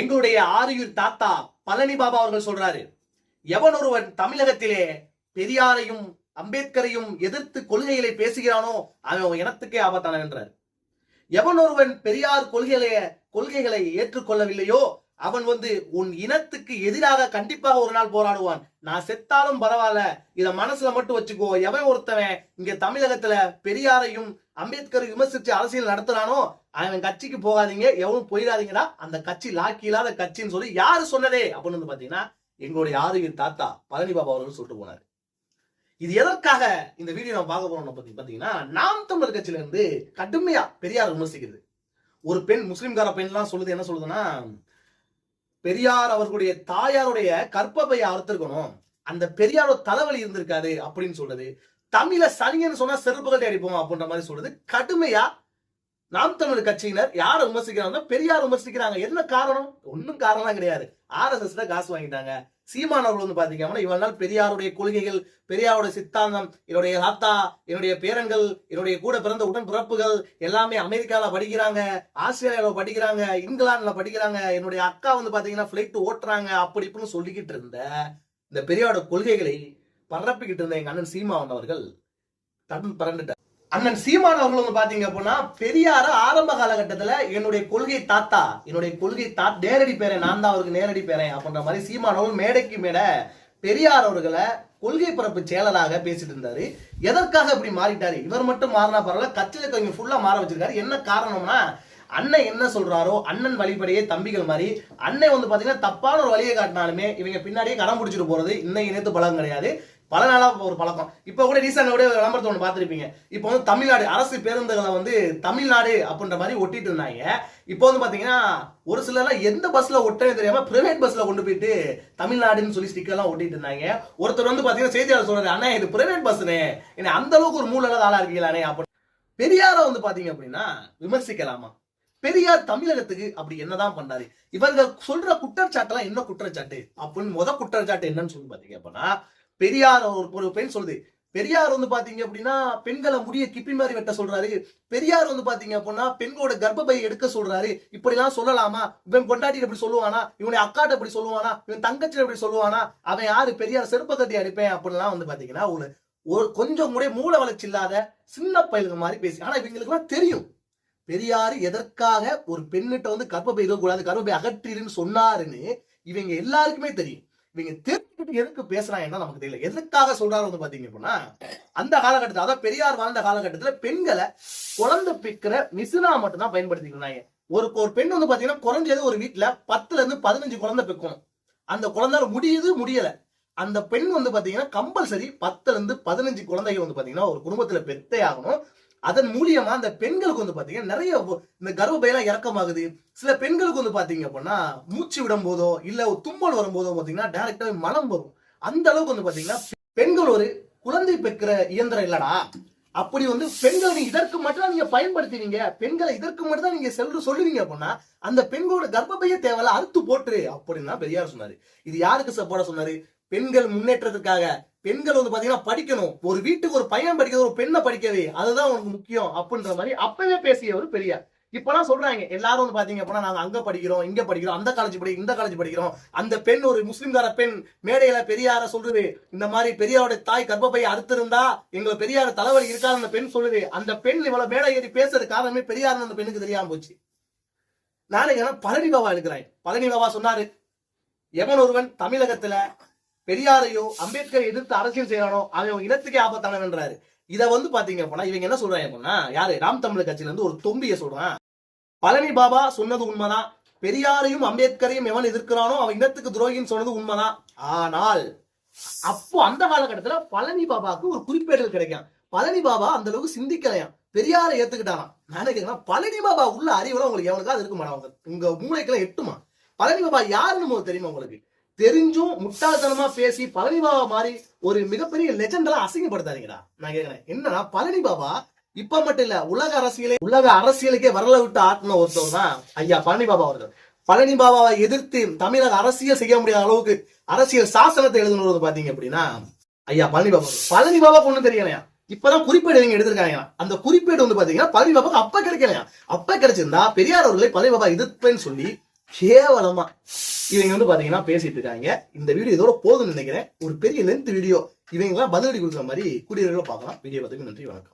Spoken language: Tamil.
எங்களுடைய ஆரியூர் தாத்தா பழனி பாபா அவர்கள் சொல்றாரு எவன் ஒருவன் தமிழகத்திலே பெரியாரையும் அம்பேத்கரையும் எதிர்த்து கொள்கைகளை பேசுகிறானோ அவன் இனத்துக்கே ஆபத்தான என்றார். எவன் ஒருவன் பெரியார் கொள்கைகளை கொள்கைகளை ஏற்றுக்கொள்ளவில்லையோ அவன் வந்து உன் இனத்துக்கு எதிராக கண்டிப்பாக ஒரு நாள் போராடுவான். நான் செத்தாலும் பரவாயில்ல இத மனசுல மட்டும் வச்சுக்கோ. எவன் ஒருத்தவன் இங்க தமிழகத்துல பெரியாரையும் அம்பேத்கரை விமர்சித்து அரசியல் நடத்துறானோ அவன் கட்சிக்கு போகாதீங்க எவனும் போயிடாதீங்கடா அந்த கட்சி லாக்கி இல்லாத கட்சின்னு சொல்லி யாரு சொன்னதே? அப்படின்னு வந்து பாத்தீங்கன்னா எங்களுடைய ஆரோக்கிய தாத்தா பழனி பாபா அவர்கள் சொல்லிட்டு போனாரு. இது எதற்காக இந்த வீடியோ நம்ம பார்க்க போறோம் பத்தி பாத்தீங்கன்னா நாம் தமிழர் கட்சியில இருந்து கடுமையா பெரியார் விமர்சிக்கிறது. ஒரு பெண் முஸ்லிம்கார பெண்லாம் சொல்லுது என்ன சொல்லுதுன்னா பெரியார் அவர்களுடைய தாயாருடைய கற்பப்பையை அறுத்திருக்கணும். அந்த பெரியாரோட தலைவலி இருந்திருக்காது அப்படின்னு சொல்றது. தமிழ சனியன்னு சொன்னா சிறப்புகள் அடிப்போம் அப்படின்ற மாதிரி சொல்றது. கடுமையா நாம் தமிழர் கட்சியினர் யாரை விமர்சிக்கிறாங்க பெரியார் விமர்சிக்கிறாங்க. என்ன காரணம்? ஒன்னும் காரணம் கிடையாது. ஆர்எஸ்எஸ்ல காசு வாங்கிட்டாங்க. சீமான் அவர்கள் வந்து பாத்தீங்கன்னா இவ்வளவு நாள் பெரியாருடைய கொள்கைகள் பெரியாருடைய சித்தாந்தம் என்னுடைய தாத்தா என்னுடைய பேரன்கள் என்னுடைய கூட பிறந்த உடன் பிறப்புகள் எல்லாமே அமெரிக்கால படிக்கிறாங்க ஆஸ்திரேலியாவில படிக்கிறாங்க இங்கிலாந்துல படிக்கிறாங்க. என்னுடைய அக்கா வந்து பாத்தீங்கன்னா பிளைட் ஓட்டுறாங்க அப்படி இப்படின்னு சொல்லிக்கிட்டு இருந்த இந்த பெரியாரோட கொள்கைகளை பரப்பிக்கிட்டு இருந்த எங்க அண்ணன் சீமான் அவர்கள் தன் பறந்துட்டார். அண்ணன் சீமான் அவர்கள் வந்து பாத்தீங்க அப்படின்னா பெரியார ஆரம்ப காலகட்டத்துல என்னுடைய கொள்கை தாத்தா என்னுடைய கொள்கை தா நேரடி பேரன் நான் தான் அவருக்கு நேரடி பேரன் அப்படின்ற மாதிரி சீமான் அவர்கள் மேடைக்கு மேடை பெரியார் அவர்களை கொள்கை பரப்பு செயலராக பேசிட்டு இருந்தாரு. எதற்காக இப்படி மாறிட்டாரு? இவர் மட்டும் மாறினா பரவாயில்ல கட்சியில கொஞ்சம் ஃபுல்லா மாற வச்சிருக்காரு. என்ன காரணம்னா அண்ணன் என்ன சொல்றாரோ அண்ணன் வழிபடியே தம்பிகள் மாதிரி அண்ணன் வந்து பாத்தீங்கன்னா தப்பான ஒரு வழியை காட்டினாலுமே இவங்க பின்னாடியே கடம் பிடிச்சிட்டு போறது இன்னைக்கு நேத்து பழக்கம் கிடையாது. பல நாளாக ஒரு பழக்கம். இப்போ கூட ரீசெண்டாக கூட விளம்பரத்தை ஒன்று பார்த்துருப்பீங்க. இப்போ வந்து தமிழ்நாடு அரசு பேருந்துகளை வந்து தமிழ்நாடு அப்படின்ற மாதிரி ஒட்டிட்டு இருந்தாங்க. இப்போ வந்து பார்த்தீங்கன்னா ஒரு சிலர்லாம் எந்த பஸ்ல ஒட்டவே தெரியாமல் பிரைவேட் பஸ்ல கொண்டு போயிட்டு தமிழ்நாடுன்னு சொல்லி ஸ்டிக்கர்லாம் ஒட்டிட்டு இருந்தாங்க. ஒருத்தர் வந்து பார்த்தீங்கன்னா செய்தியாளர் சொல்றாரு அண்ணா இது பிரைவேட் பஸ்னே என்ன அந்த அளவுக்கு ஒரு மூல ஆளா இருக்கீங்களானே அப்படின்னு பெரியார வந்து பார்த்தீங்க அப்படின்னா விமர்சிக்கலாமா? பெரியார் தமிழகத்துக்கு அப்படி என்னதான் பண்ணாரு? இவர்கள் சொல்ற குற்றச்சாட்டுலாம் என்ன குற்றச்சாட்டு? அப்படின்னு முத குற்றச்சாட்டு என்னன்னு சொல்லி பாத்தீங்க அப்படின்னா பெரியார் ஒரு பெண் சொல்லுது. பெரியார் வந்து பாத்தீங்க அப்படின்னா பெண்களை முடிய கிப்பி மாதிரி வெட்ட சொல்றாரு. பெரியார் வந்து பாத்தீங்க அப்படின்னா பெண்களோட கர்ப்பப்பை எடுக்க சொல்றாரு. இப்படி எல்லாம் சொல்லலாமா? இவன் கொண்டாட்டி இப்படி சொல்லுவானா? இவனை அக்காட்ட இப்படி சொல்லுவானா? இவன் தங்கச்சி இப்படி சொல்லுவானா? அவன் யாரு? பெரியார் செருப்ப கட்டி அடிப்பேன் அப்படிலாம் வந்து பாத்தீங்கன்னா ஒரு ஒரு கொஞ்சம் கூட மூல வளர்ச்சி இல்லாத சின்ன பயிலுங்க மாதிரி பேசி ஆனா இவங்களுக்கு எல்லாம் தெரியும். பெரியார் எதற்காக ஒரு பெண்ணிட்ட வந்து கர்ப்பப்பை இருக்கக்கூடாது கர்ப்பப்பை அகற்றிருன்னு சொன்னாருன்னு இவங்க எல்லாருக்குமே தெரியும். இவங்க தெரிஞ்சுக்கிட்டு எதுக்கு பேசுறாங்கன்னா நமக்கு தெரியல. எதுக்காக சொல்றாரு வந்து பாத்தீங்க அப்படின்னா அந்த காலகட்டத்தில் அதாவது பெரியார் வாழ்ந்த காலகட்டத்துல பெண்களை குழந்தை பிக்கிற மிசினா மட்டும் தான் பயன்படுத்திக்கிறாங்க ஒரு ஒரு பெண் வந்து பாத்தீங்கன்னா குறைஞ்சது ஒரு வீட்டுல பத்துல இருந்து பதினஞ்சு குழந்தை பிக்கணும். அந்த குழந்தை முடியுது முடியல. அந்த பெண் வந்து பாத்தீங்கன்னா கம்பல்சரி பத்துல இருந்து பதினஞ்சு குழந்தைகள் வந்து பாத்தீங்கன்னா ஒரு குடும்பத்துல பெத்தே ஆகணும். அதன் மூலியமா அந்த பெண்களுக்கு வந்து பாத்தீங்கன்னா நிறைய இந்த கர்ப்பையெல்லாம் இறக்கமாகுது. சில பெண்களுக்கு வந்து பாத்தீங்க அப்படின்னா மூச்சு விடும் போதோ இல்ல தும்மல் வரும்போதோ பாத்தீங்கன்னா டைரக்டா மலம் வரும். அந்த அளவுக்கு வந்து பாத்தீங்கன்னா பெண்கள் ஒரு குழந்தை பெக்கிற இயந்திரம் இல்லடா. அப்படி வந்து பெண்களை நீங்க இதற்கு மட்டும் நீங்க பயன்படுத்துவீங்க. பெண்களை இதற்கு மட்டும் தான் நீங்க செல்று சொல்லுவீங்க அப்படின்னா அந்த பெண்களோட கர்ப்பப்பைய தேவையில்ல அறுத்து போட்டுரு அப்படின்னு தான் பெரியார் சொன்னாரு. இது யாருக்கு சப்போர்ட்டா சொன்னாரு? பெண்கள் முன்னேற்றத்துக்காக பெண்கள் வந்து பாத்தீங்கன்னா படிக்கணும். ஒரு வீட்டுக்கு ஒரு பையன் படிக்கிறது ஒரு பெண்ணை படிக்கவே. அதுதான் உனக்கு முக்கியம் அப்படின்ற மாதிரி அப்பவே பேசியவர் பெரியார். இப்பெல்லாம் சொல்றாங்க எல்லாரும் வந்து பாத்தீங்க அப்படின்னா நாங்க அங்க படிக்கிறோம் இங்க படிக்கிறோம் அந்த காலேஜ் படி இந்த காலேஜ் படிக்கிறோம். அந்த பெண் ஒரு முஸ்லிம்கார பெண் மேடையில பெரியார சொல்றது இந்த மாதிரி பெரியாரோட தாய் கர்ப்பப்பை அறுத்திருந்தா எங்க பெரியார் தலைவலி இருக்காது அந்த பெண் சொல்லுது. அந்த பெண் இவ்வளவு மேடை ஏறி பேசுறது காரணமே பெரியார் அந்த பெண்ணுக்கு தெரியாம போச்சு. நாளைக்கு பழனி பாபா இருக்கிறேன் பழனி பாபா சொன்னாரு எவன் ஒருவன்? தமிழகத்துல பெரியாரையோ அம்பேத்கர் எதிர்த்து அரசியல் செய்யறானோ அவன் இனத்துக்கே ஆபத்தானவன்றாரு இதை வந்து பாத்தீங்க அப்படின்னா இவங்க என்ன சொல்றாங்க அப்படின்னா யாரு? ராம் தமிழர் கட்சியில இருந்து ஒரு தொம்பிய சொல்றான். பழனி பாபா சொன்னது உண்மைதான். பெரியாரையும் அம்பேத்கரையும் எவன் எதிர்க்கிறானோ அவன் இனத்துக்கு துரோகின்னு சொன்னது உண்மைதான். ஆனால் அப்போ அந்த காலகட்டத்துல பழனி பாபாவுக்கு ஒரு குறிப்பேடல் கிடைக்கும். பழனி பாபா அந்த அளவுக்கு சிந்திக்கலையாம். பெரியாரை ஏத்துக்கிட்டாராம் நான் நினைக்கிறேன் பழனி பாபா உள்ள அறிவுல உங்களுக்கு எவனுக்காவது இருக்க அவங்க உங்க மூளைக்கெல்லாம் எட்டுமா? பழனி பாபா யாருன்னு தெரியுமா உங்களுக்கு? தெரிஞ்சும் முட்டாள்தனமா பேசி பழனி பாபா மாதிரி ஒரு மிகப்பெரிய லெஜண்ட் அசிங்கப்படுத்தாதீங்கடா. நான் கேக்குறேன். என்னன்னா பழனி பாபா? இப்ப மட்டும் இல்ல உலக அரசியலே உலக அரசியலுக்கே வரல விட்டு ஆட்டின ஒருத்தவர் தான் ஐயா பழனி பாபா அவர்கள். பழனி பாபாவை எதிர்த்து தமிழக அரசியல் செய்ய முடியாத அளவுக்கு அரசியல் சாசனத்தை எழுதுனது பாத்தீங்க அப்படின்னா ஐயா பழனி பாபா பழனி பாபா ஒண்ணும் தெரியலையா? இப்பதான் குறிப்பேடு இவங்க எடுத்திருக்காங்க அந்த குறிப்பேடு வந்து பாத்தீங்கன்னா பழனி பாபாக்கு அப்ப கிடைக்கலையா? அப்ப கிடைச்சிருந்தா பெரியார் அவர்களை பழனி பாபா எதிர்ப்பேன்னு சொல்லி கேவலமா. இவங்க வந்து பாத்தீங்கன்னா பேசிட்டு இருக்காங்க. இந்த வீடியோ இதோட போதும்னு நினைக்கிறேன். ஒரு பெரிய லென்த் வீடியோ இவங்க எல்லாம் பதிலடி கொடுக்குற மாதிரி கூடிய பார்க்கலாம். வீடியோ பார்த்துக்கு நன்றி வணக்கம்.